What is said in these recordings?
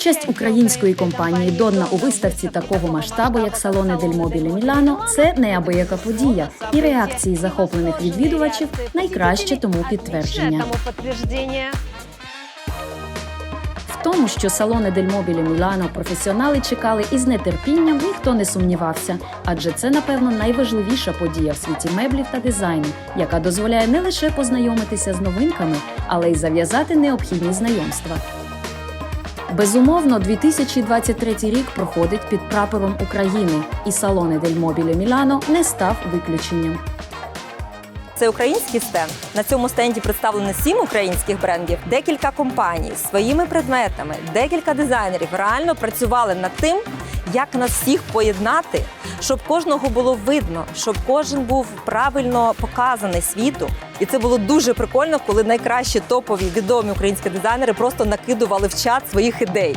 Участь української компанії Донна у виставці такого масштабу, як салони Дельмобілі Мілано, це неабияка подія, і реакції захоплених відвідувачів найкраще тому підтвердження. В тому, що салони Дель Мобілі Мілано професіонали чекали із нетерпінням, ніхто не сумнівався, адже це, напевно, найважливіша подія в світі меблів та дизайну, яка дозволяє не лише познайомитися з новинками, але й зав'язати необхідні знайомства. Безумовно, 2023 рік проходить під прапором України, і салони Дель Мобілі Мілано не став виключенням. Це український стенд. На цьому стенді представлено сім українських брендів, декілька компаній своїми предметами, декілька дизайнерів реально працювали над тим, як нас всіх поєднати, щоб кожного було видно, щоб кожен був правильно показаний світу. І це було дуже прикольно, коли найкращі топові відомі українські дизайнери просто накидували в чат своїх ідей.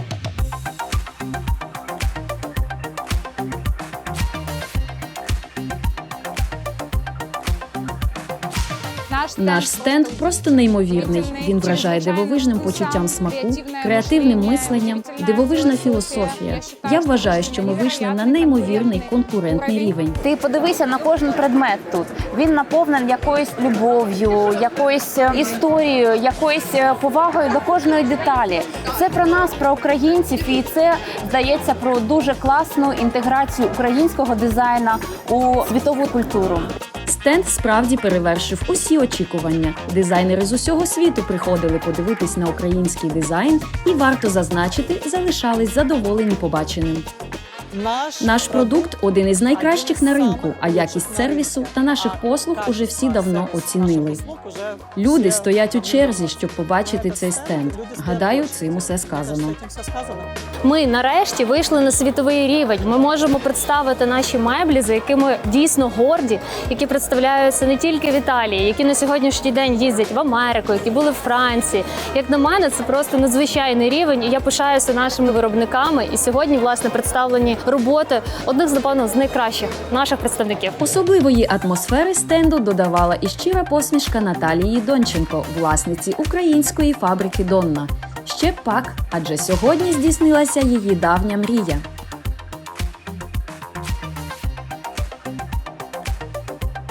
Наш стенд просто неймовірний. Він вражає дивовижним почуттям смаку, креативним мисленням, дивовижна філософія. Я вважаю, що ми вийшли на неймовірний конкурентний рівень. Ти подивися на кожен предмет тут. Він наповнений якоюсь любов'ю, якоюсь е, історією, якоюсь е, повагою до кожної деталі. Це про нас, про українців, і це здається про дуже класну інтеграцію українського дизайна у світову культуру. Стенд справді перевершив усі очікування. Дизайнери з усього світу приходили подивитись на український дизайн, і варто зазначити, залишались задоволені побаченим. Наш продукт один із найкращих на ринку, а якість сервісу та наших послуг уже всі давно оцінили. Люди стоять у черзі, щоб побачити цей стенд. Гадаю, цим усе сказано. Ми нарешті вийшли на світовий рівень. Ми можемо представити наші меблі, за якими дійсно горді, які представляються не тільки в Італії, які на сьогоднішній день їздять в Америку, які були в Франції. Як на мене, це просто надзвичайний рівень. І я пишаюся нашими виробниками. І сьогодні, власне, представлені роботи одних з напевно з найкращих наших представників. Особливої атмосфери стенду додавала і щира посмішка Наталії Донченко, власниці української фабрики Донна. Ще пак, адже сьогодні здійснилася її давня мрія.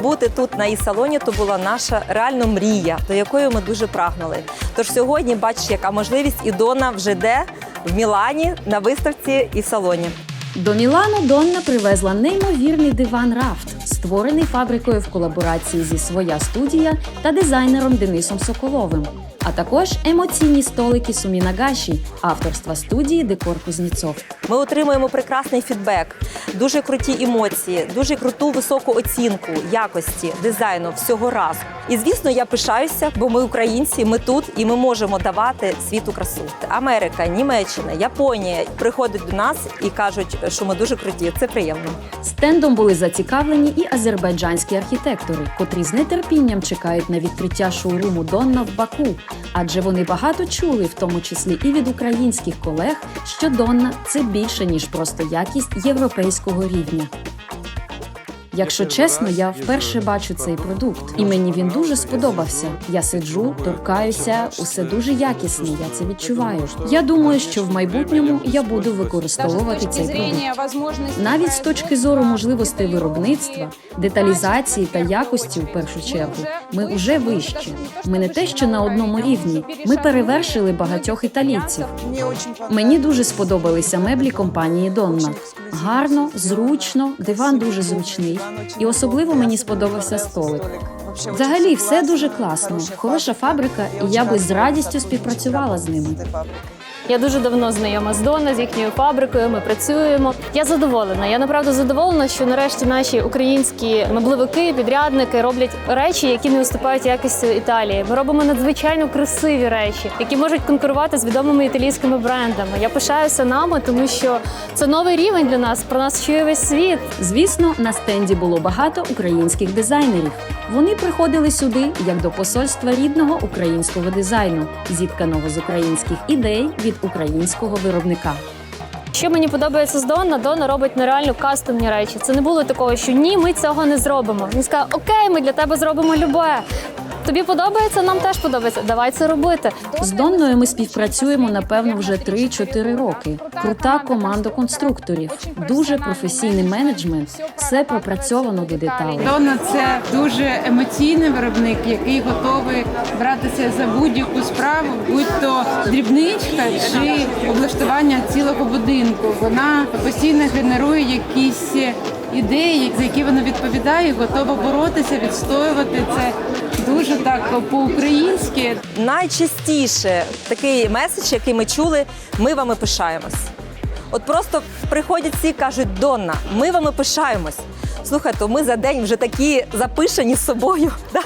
Бути тут на і-салоні то була наша реально мрія, до якої ми дуже прагнули. Тож сьогодні бачиш, яка можливість і Дона вже де в Мілані на виставці і салоні. До Мілану Донна привезла неймовірний диван Рафт, створений фабрикою в колаборації зі своя студія та дизайнером Денисом Соколовим. А також емоційні столики Сумінагаші, авторства студії Декор Кузнєцов. Ми отримуємо прекрасний фідбек, дуже круті емоції, дуже круту високу оцінку якості дизайну всього разу. І звісно, я пишаюся, бо ми українці, ми тут і ми можемо давати світу красу. Америка, Німеччина, Японія приходять до нас і кажуть, що ми дуже круті. Це приємно. Стендом були зацікавлені і азербайджанські архітектори, котрі з нетерпінням чекають на відкриття шоуруму Донна в Баку, адже вони багато чули, в тому числі і від українських колег, що Донна це більше ніж просто якість європейського рівня. Якщо чесно, я вперше бачу цей продукт, і мені він дуже сподобався. Я сиджу, торкаюся, усе дуже якісне. Я це відчуваю. Я думаю, що в майбутньому я буду використовувати цей продукт. Навіть з точки зору можливостей виробництва, деталізації та якості, в першу чергу, ми вже вищі. Ми не те, що на одному рівні. Ми перевершили багатьох італійців. Мені дуже сподобалися меблі компанії Донна. Гарно, зручно, диван дуже зручний, і особливо мені сподобався столик. Взагалі, все дуже класно. Хороша фабрика, і я би з радістю співпрацювала з ними. Я дуже давно знайома з Дона, з їхньою фабрикою. Ми працюємо. Я задоволена. Я направду задоволена, що нарешті наші українські меблевики, підрядники роблять речі, які не уступають якістю Італії. Ми робимо надзвичайно красиві речі, які можуть конкурувати з відомими італійськими брендами. Я пишаюся нами, тому що це новий рівень для нас. Про нас чує весь світ. Звісно, на стенді було багато українських дизайнерів. Вони приходили сюди як до посольства рідного українського дизайну, зітканого з українських ідей українського виробника. Що мені подобається з Дона, Дона робить нереально кастомні речі. Це не було такого, що ні, ми цього не зробимо. Він сказав, окей, ми для тебе зробимо любе. Тобі подобається? Нам теж подобається. Давай це робити. З Донною ми співпрацюємо напевно вже 3-4 роки. Крута команда конструкторів, дуже професійний менеджмент, все пропрацьовано до деталей. Дона це дуже емоційний виробник, який готовий братися за будь-яку справу, будь то дрібничка чи облаштування цілого будинку. Вона постійно генерує якісь ідеї, за які вона відповідає, готова боротися, відстоювати це дуже так по-українськи. Найчастіше такий меседж, який ми чули, ми вами пишаємось. От просто приходять всі кажуть, Донна, ми вами пишаємось. Слухай, то ми за день вже такі запишені з собою, да?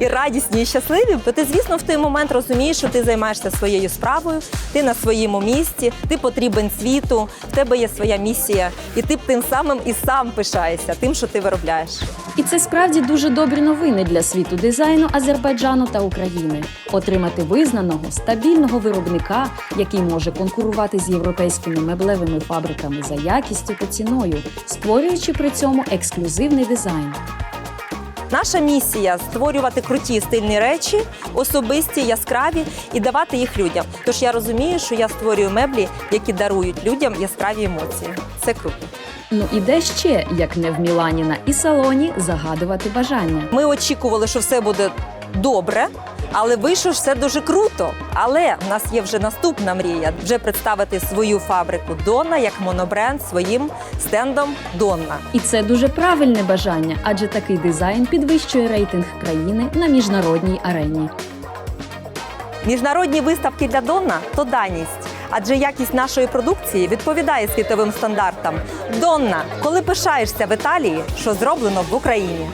і радісні, і щасливі. То ти, звісно, в той момент розумієш, що ти займаєшся своєю справою, ти на своєму місці, ти потрібен світу, в тебе є своя місія, і ти тим самим і сам пишаєшся тим, що ти виробляєш. І це справді дуже добрі новини для світу дизайну Азербайджану та України. Отримати визнаного стабільного виробника, який може конкурувати з європейськими меблевими фабриками за якістю та ціною, створюючи при цьому ексклюзивний дизайн. Наша місія створювати круті стильні речі, особисті, яскраві і давати їх людям. Тож я розумію, що я створюю меблі, які дарують людям яскраві емоції. Це круто. Ну і де ще, як не в Мілані на і салоні, загадувати бажання. Ми очікували, що все буде добре. Але вийшло ж все дуже круто. Але в нас є вже наступна мрія вже представити свою фабрику Донна як монобренд своїм стендом Донна. І це дуже правильне бажання, адже такий дизайн підвищує рейтинг країни на міжнародній арені. Міжнародні виставки для Донна то даність. Адже якість нашої продукції відповідає світовим стандартам. Донна, коли пишаєшся в Італії, що зроблено в Україні.